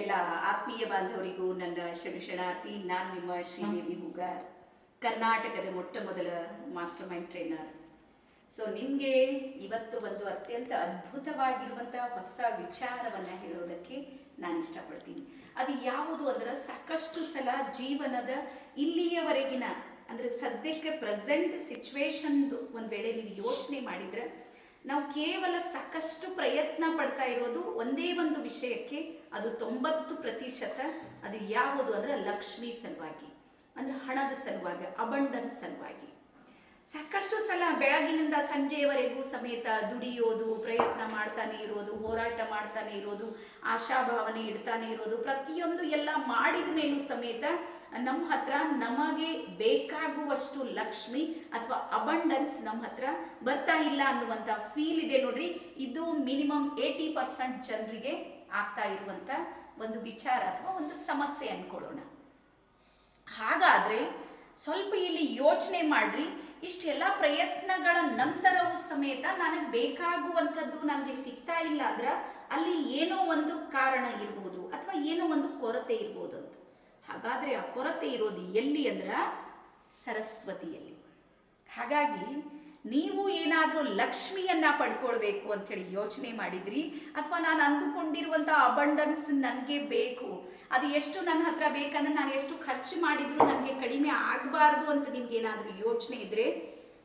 ಎಲ್ಲ ಆತ್ಮೀಯ ಬಾಂಧವರಿಗೂ ನನ್ನ ಶರಣಾರ್ಥಿ ನಾನು ನಿಮ್ಮ ಶ್ರೀದೇವಿ ಹುಗಾರ್ ಕರ್ನಾಟಕದ ಮೊಟ್ಟ ಮೊದಲ ಮಾಸ್ಟರ್ ಮೈಂಡ್ ಟ್ರೈನರ್. ಸೊ ನಿಮಗೆ ಇವತ್ತು ಒಂದು ಅತ್ಯಂತ ಅದ್ಭುತವಾಗಿರುವಂತಹ ಹೊಸ ವಿಚಾರವನ್ನ ಹೇಳೋದಕ್ಕೆ ನಾನು ಇಷ್ಟಪಡ್ತೀನಿ. ಅದು ಯಾವುದು ಅಂದ್ರೆ ಸಾಕಷ್ಟು ಸಲ ಜೀವನದ ಇಲ್ಲಿಯವರೆಗಿನ ಅಂದ್ರೆ ಸದ್ಯಕ್ಕೆ ಪ್ರೆಸೆಂಟ್ ಸಿಚುವೇಶನ್ದು ಒಂದು ವೇಳೆ ನೀವು ಯೋಚನೆ ಮಾಡಿದ್ರೆ ನಾವು ಕೇವಲ ಸಾಕಷ್ಟು ಪ್ರಯತ್ನ ಪಡ್ತಾ ಇರೋದು ಒಂದೇ ಒಂದು ವಿಷಯಕ್ಕೆ ಅದು ತೊಂಬತ್ತು ಪ್ರತಿಶತ ಅದು ಯಾವುದು ಅಂದ್ರೆ ಲಕ್ಷ್ಮಿ ಸಲುವಾಗಿ, ಅಂದ್ರೆ ಹಣದ ಸಲುವಾಗಿ ಅಬಂಡನ್ಸ್ ಸಲುವಾಗಿ. ಸಾಕಷ್ಟು ಸಲ ಬೆಳಗಿನಿಂದ ಸಂಜೆಯವರೆಗೂ ಸಮೇತ ದುಡಿಯೋದು, ಪ್ರಯತ್ನ ಮಾಡ್ತಾನೆ ಇರೋದು, ಹೋರಾಟ ಮಾಡ್ತಾನೆ ಇರೋದು, ಆಶಾಭಾವನೆ ಇಡ್ತಾನೆ ಇರೋದು, ಪ್ರತಿಯೊಂದು ಎಲ್ಲ ಮಾಡಿದ ಮೇಲೂ ಸಮೇತ ನಮ್ಮ ಹತ್ರ ನಮಗೆ ಬೇಕಾಗುವಷ್ಟು ಲಕ್ಷ್ಮಿ ಅಥವಾ ಅಬಂಡನ್ಸ್ ನಮ್ಮ ಹತ್ರ ಬರ್ತಾ ಇಲ್ಲ ಅನ್ನುವಂಥ ಫೀಲ್ ಇದೆ ನೋಡ್ರಿ. ಇದು ಮಿನಿಮಮ್ ಏಯ್ಟಿ ಪರ್ಸೆಂಟ್ ಜನರಿಗೆ ಆಗ್ತಾ ಇರುವಂತ ಒಂದು ವಿಚಾರ ಅಥವಾ ಒಂದು ಸಮಸ್ಯೆ ಅನ್ಕೊಳ್ಳೋಣ. ಹಾಗಾದ್ರೆ ಸ್ವಲ್ಪ ಇಲ್ಲಿ ಯೋಚನೆ ಮಾಡ್ರಿ. ಇಷ್ಟೆಲ್ಲ ಪ್ರಯತ್ನಗಳ ನಂತರವೂ ಸಮೇತ ನನಗೆ ಬೇಕಾಗುವಂಥದ್ದು ನನಗೆ ಸಿಗ್ತಾ ಇಲ್ಲ ಅಂದ್ರೆ ಅಲ್ಲಿ ಏನೋ ಒಂದು ಕಾರಣ ಇರ್ಬೋದು ಅಥವಾ ಏನೋ ಒಂದು ಕೊರತೆ ಇರ್ಬೋದು ಅಂತ. ಹಾಗಾದ್ರೆ ಆ ಕೊರತೆ ಇರೋದು ಎಲ್ಲಿ ಅಂದ್ರೆ ಸರಸ್ವತಿಯಲ್ಲಿ. ಹಾಗಾಗಿ ನೀವು ಏನಾದರೂ ಲಕ್ಷ್ಮಿಯನ್ನ ಪಡ್ಕೊಳ್ಬೇಕು ಅಂತೇಳಿ ಯೋಚನೆ ಮಾಡಿದ್ರಿ ಅಥವಾ ನಾನು ಅಂದುಕೊಂಡಿರುವಂಥ ಅಬಂಡನ್ಸ್ ನನಗೆ ಬೇಕು, ಅದು ಎಷ್ಟು ನನ್ನ ಹತ್ರ ಬೇಕಂದ್ರೆ ನಾನು ಎಷ್ಟು ಖರ್ಚು ಮಾಡಿದ್ರು ನನಗೆ ಕಡಿಮೆ ಆಗಬಾರ್ದು ಅಂತ ನಿಮ್ಗೆ ಏನಾದರೂ ಯೋಚನೆ ಇದ್ರೆ,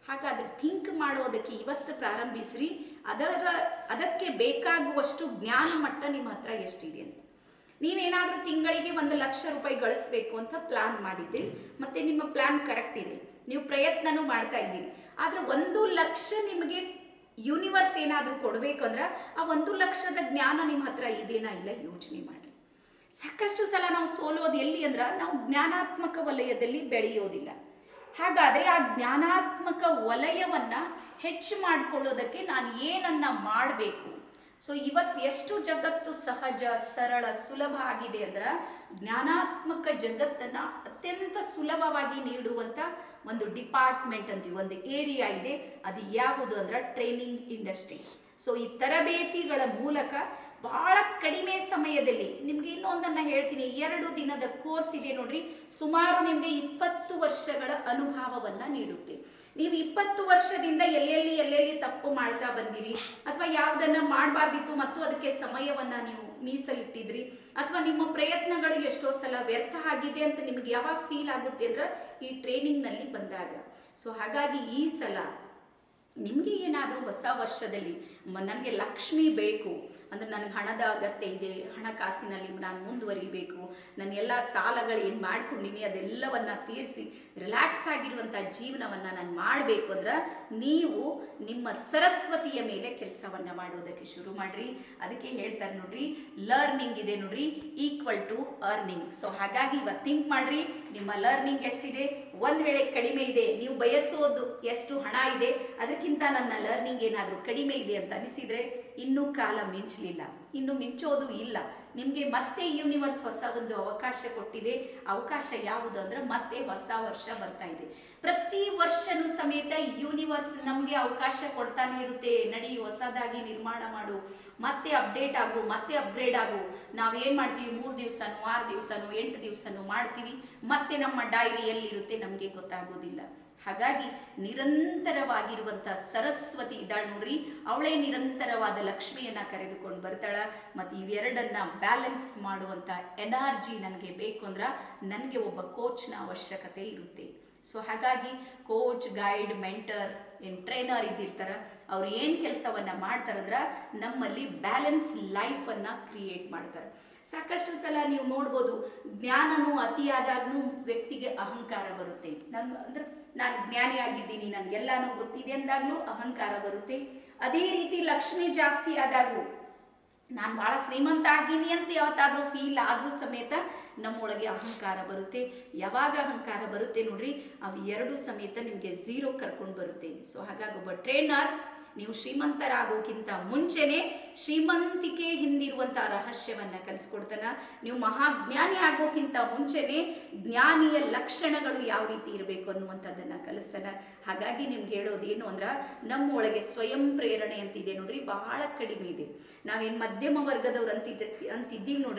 ಹಾಗಾದ್ರೆ ಥಿಂಕ್ ಮಾಡೋದಕ್ಕೆ ಇವತ್ತು ಪ್ರಾರಂಭಿಸ್ರಿ. ಅದರ, ಅದಕ್ಕೆ ಬೇಕಾಗುವಷ್ಟು ಜ್ಞಾನ ಮಟ್ಟ ನಿಮ್ಮ ಹತ್ರ ಎಷ್ಟಿದೆ ಅಂತ. ನೀವೇನಾದರೂ ತಿಂಗಳಿಗೆ ಒಂದು ಲಕ್ಷ ರೂಪಾಯಿ ಗಳಿಸ್ಬೇಕು ಅಂತ ಪ್ಲಾನ್ ಮಾಡಿದ್ರಿ ಮತ್ತೆ ನಿಮ್ಮ ಪ್ಲಾನ್ ಕರೆಕ್ಟ್ ಇದೆ. ನೀವು ಪ್ರಯತ್ನನೂ ಮಾಡ್ತಾ ಇದ್ದೀರಿ. ಆದರೆ ಒಂದು ಲಕ್ಷ ನಿಮಗೆ ಯೂನಿವರ್ಸ್ ಏನಾದರೂ ಕೊಡಬೇಕು ಅಂದ್ರೆ ಆ ಒಂದು ಲಕ್ಷದ ಜ್ಞಾನ ನಿಮ್ಮ ಹತ್ರ ಇದೇನಾ ಇಲ್ಲ, ಯೋಚನೆ ಮಾಡಿ ಸಾಕಷ್ಟು ಸಲ ನಾವು ಸೋಲೋದು ಎಲ್ಲಿ ಅಂದ್ರೆ ನಾವು ಜ್ಞಾನಾತ್ಮಕ ವಲಯದಲ್ಲಿ ಬೆಳೆಯೋದಿಲ್ಲ. ಹಾಗಾದ್ರೆ ಆ ಜ್ಞಾನಾತ್ಮಕ ವಲಯವನ್ನ ಹೆಚ್ಚು ಮಾಡಿಕೊಳ್ಳೋದಕ್ಕೆ ನಾನು ಏನನ್ನ ಮಾಡಬೇಕು? ಸೊ ಇವತ್ತು ಎಷ್ಟು ಜಗತ್ತು ಸಹಜ, ಸರಳ, ಸುಲಭ ಆಗಿದೆ ಅಂದ್ರೆ ಜ್ಞಾನಾತ್ಮಕ ಜಗತ್ತನ್ನ ಅತ್ಯಂತ ಸುಲಭವಾಗಿ ನೀಡುವಂಥ ಒಂದು ಡಿಪಾರ್ಟ್ಮೆಂಟ್ ಅಂತೀವಿ, ಒಂದು ಏರಿಯಾ ಇದೆ. ಅದು ಯಾವುದು ಅಂದ್ರೆ ಟ್ರೈನಿಂಗ್ ಇಂಡಸ್ಟ್ರಿ. ಸೊ ಈ ತರಬೇತಿಗಳ ಮೂಲಕ ಬಹಳ ಕಡಿಮೆ ಸಮಯದಲ್ಲಿ, ನಿಮ್ಗೆ ಇನ್ನೊಂದನ್ನ ಹೇಳ್ತೀನಿ, ಎರಡು ದಿನದ ಕೋರ್ಸ್ ಇದೆ ನೋಡ್ರಿ, ಸುಮಾರು ನಿಮ್ಗೆ ಇಪ್ಪತ್ತು ವರ್ಷಗಳ ಅನುಭವವನ್ನ ನೀಡುತ್ತೆ. ನೀವು ಇಪ್ಪತ್ತು ವರ್ಷದಿಂದ ಎಲ್ಲೆಲ್ಲಿ ಎಲ್ಲೆಲ್ಲಿ ತಪ್ಪು ಮಾಡ್ತಾ ಬಂದಿರಿ, ಅಥವಾ ಯಾವುದನ್ನ ಮಾಡಬಾರ್ದಿತ್ತು ಮತ್ತು ಅದಕ್ಕೆ ಸಮಯವನ್ನ ನೀವು ಮೀಸಲಿಟ್ಟಿದ್ರಿ, ಅಥವಾ ನಿಮ್ಮ ಪ್ರಯತ್ನಗಳು ಎಷ್ಟೋ ಸಲ ವ್ಯರ್ಥ ಆಗಿದೆ ಅಂತ ನಿಮಗೆ ಯಾವಾಗ ಫೀಲ್ ಆಗುತ್ತೆ ಅಂದ್ರೆ ಈ ಟ್ರೈನಿಂಗ್ನಲ್ಲಿ ಬಂದಾಗ. ಸೊ ಹಾಗಾಗಿ ಈ ಸಲ ನಿಮಗೆ ಏನಾದರೂ ಹೊಸ ವರ್ಷದಲ್ಲಿ ನನಗೆ ಲಕ್ಷ್ಮಿ ಬೇಕು ಅಂದ್ರೆ ನನಗೆ ಹಣದ ಅಗತ್ಯ ಇದೆ ಹಣಕಾಸಿನಲ್ಲಿ ನಾನು ಮುಂದುವರಿಬೇಕು. ನನ್ನ ಎಲ್ಲ ಸಾಲಗಳು ಏನು ಮಾಡ್ಕೊಂಡಿನಿ ಅದೆಲ್ಲವನ್ನು ತೀರಿಸಿ ರಿಲ್ಯಾಕ್ಸ್ ಆಗಿರುವಂಥ ಜೀವನವನ್ನು ನಾನು ಮಾಡಬೇಕು ಅಂದ್ರೆ ನೀವು ನಿಮ್ಮ ಸರಸ್ವತಿಯ ಮೇಲೆ ಕೆಲಸವನ್ನು ಮಾಡೋದಕ್ಕೆ ಶುರು ಮಾಡಿರಿ. ಅದಕ್ಕೆ ಹೇಳ್ತಾರೆ ನೋಡ್ರಿ ಲರ್ನಿಂಗ್ ಇದೆ ನೋಡ್ರಿ ಈಕ್ವಲ್ ಟು ಅರ್ನಿಂಗ್ ಸೊ ಹಾಗಾಗಿ ಇವತ್ತು ಥಿಂಕ್ ಮಾಡಿರಿ, ನಿಮ್ಮ ಲರ್ನಿಂಗ್ ಎಷ್ಟಿದೆ? ಒಂದು ವೇಳೆ ಕಡಿಮೆ ಇದೆ, ನೀವು ಬಯಸೋದು ಎಷ್ಟು ಹಣ ಇದೆ, ಅದಕ್ಕಿಂತ ನನ್ನ ಲರ್ನಿಂಗ್ ಏನಾದರೂ ಕಡಿಮೆ ಇದೆ ಅಂತ ಅನಿಸಿದ್ರೆ ಇನ್ನೂ ಕಾಲ ಮಿಂಚಲಿಲ್ಲ. ಇನ್ನು ಮಿಂಚೋದು ಇಲ್ಲ. ನಿಮಗೆ ಮತ್ತೆ ಯೂನಿವರ್ಸ್ ಹೊಸ ಒಂದು ಅವಕಾಶ ಕೊಟ್ಟಿದೆ. ಅವಕಾಶ ಯಾವುದು ಅಂದ್ರೆ ಮತ್ತೆ ಹೊಸ ವರ್ಷ ಬರ್ತಾ ಇದೆ. ಪ್ರತಿ ವರ್ಷನೂ ಸಮೇತ ಯೂನಿವರ್ಸ್ ನಮಗೆ ಅವಕಾಶ ಕೊಡ್ತಾನೆ ಇರುತ್ತೆ. ನಡಿ, ಹೊಸದಾಗಿ ನಿರ್ಮಾಣ ಮಾಡು. ಮತ್ತೆ ಅಪ್ಡೇಟ್ ಆಗು, ಮತ್ತೆ ಅಪ್ಗ್ರೇಡ್ ಆಗು. ನಾವೇನು ಮಾಡ್ತೀವಿ? ಮೂರು ದಿವಸನೂ, ಆರು ದಿವಸನೂ, ಎಂಟು ದಿವಸನೂ ಮಾಡ್ತೀವಿ. ಮತ್ತೆ ನಮ್ಮ ಡೈರಿ ಎಲ್ಲಿರುತ್ತೆ ನಮಗೆ ಗೊತ್ತಾಗೋದಿಲ್ಲ. ಹಾಗಾಗಿ ನಿರಂತರವಾಗಿರುವಂಥ ಸರಸ್ವತಿ ಇದ್ದಾಳೆ ನೋಡ್ರಿ, ಅವಳೇ ನಿರಂತರವಾದ ಲಕ್ಷ್ಮಿಯನ್ನ ಕರೆದುಕೊಂಡು ಬರ್ತಾಳ. ಮತ್ತು ಇವೆರಡನ್ನ ಬ್ಯಾಲೆನ್ಸ್ ಮಾಡುವಂಥ ಎನರ್ಜಿ ನನಗೆ ಬೇಕು ಅಂದ್ರೆ ನನಗೆ ಒಬ್ಬ ಕೋಚ್ನ ಅವಶ್ಯಕತೆ ಇರುತ್ತೆ. ಸೊ ಹಾಗಾಗಿ ಕೋಚ್ ಗೈಡ್ ಮೆಂಟರ್ ಏನು ಟ್ರೈನರ್ ಇದ್ದಿರ್ತಾರ, ಅವ್ರು ಏನು ಕೆಲಸವನ್ನ ಮಾಡ್ತಾರಂದ್ರೆ ನಮ್ಮಲ್ಲಿ ಬ್ಯಾಲೆನ್ಸ್ ಲೈಫನ್ನು ಕ್ರಿಯೇಟ್ ಮಾಡ್ತಾರೆ. ಸಾಕಷ್ಟು ಸಲ ನೀವು ನೋಡ್ಬೋದು, ಜ್ಞಾನನೂ ಅತಿಯಾದಾಗೂ ವ್ಯಕ್ತಿಗೆ ಅಹಂಕಾರ ಬರುತ್ತೆ. ನಾನು ಅಂದ್ರೆ ನಾನು ಜ್ಞಾನಿಯಾಗಿದ್ದೀನಿ, ನನಗೆಲ್ಲಾನು ಗೊತ್ತಿದೆ ಅಂದಾಗ್ಲೂ ಅಹಂಕಾರ ಬರುತ್ತೆ. ಅದೇ ರೀತಿ ಲಕ್ಷ್ಮಿ ಜಾಸ್ತಿ ಆದಾಗೂ ನಾನು ಭಾಳ ಶ್ರೀಮಂತ ಆಗೀನಿ ಅಂತ ಯಾವತ್ತಾದ್ರೂ ಫೀಲ್ ಆದ್ರೂ ಸಮೇತ ನಮ್ಮೊಳಗೆ ಅಹಂಕಾರ ಬರುತ್ತೆ. ಯಾವಾಗ ಅಹಂಕಾರ ಬರುತ್ತೆ ನೋಡ್ರಿ, ಅವು ಎರಡು ಸಮೇತ ನಿಮಗೆ ಝೀರೋ ಕರ್ಕೊಂಡು ಬರುತ್ತೆ. ಸೊ ಹಾಗಾಗಿ ಒಬ್ಬ ಟ್ರೈನರ್ ನೀವು ಶ್ರೀಮಂತರಾಗೋಕ್ಕಿಂತ ಮುಂಚೆನೆ ಶ್ರೀಮಂತಿಕೆ ಹಿಂದಿರುವಂಥ ರಹಸ್ಯವನ್ನ ಕಲಿಸ್ಕೊಡ್ತಾನ. ನೀವು ಮಹಾಜ್ಞಾನಿ ಆಗೋಕ್ಕಿಂತ ಮುಂಚೆನೆ ಜ್ಞಾನಿಯ ಲಕ್ಷಣಗಳು ಯಾವ ರೀತಿ ಇರಬೇಕು ಅನ್ನುವಂಥದ್ದನ್ನ ಕಲಿಸ್ತಾನ. ಹಾಗಾಗಿ ನಿಮ್ಗೆ ಹೇಳೋದು ಏನು ಅಂದ್ರೆ ನಮ್ಮ ಒಳಗೆ ಸ್ವಯಂ ಪ್ರೇರಣೆ ಅಂತಿದೆ ನೋಡ್ರಿ, ಬಹಳ ಕಡಿಮೆ ಇದೆ. ನಾವೇನು ಮಧ್ಯಮ ವರ್ಗದವ್ರು ಅಂತಿದ್ದ ಅಂತಿದ್ದೀವಿ ನೋಡ್ರಿ.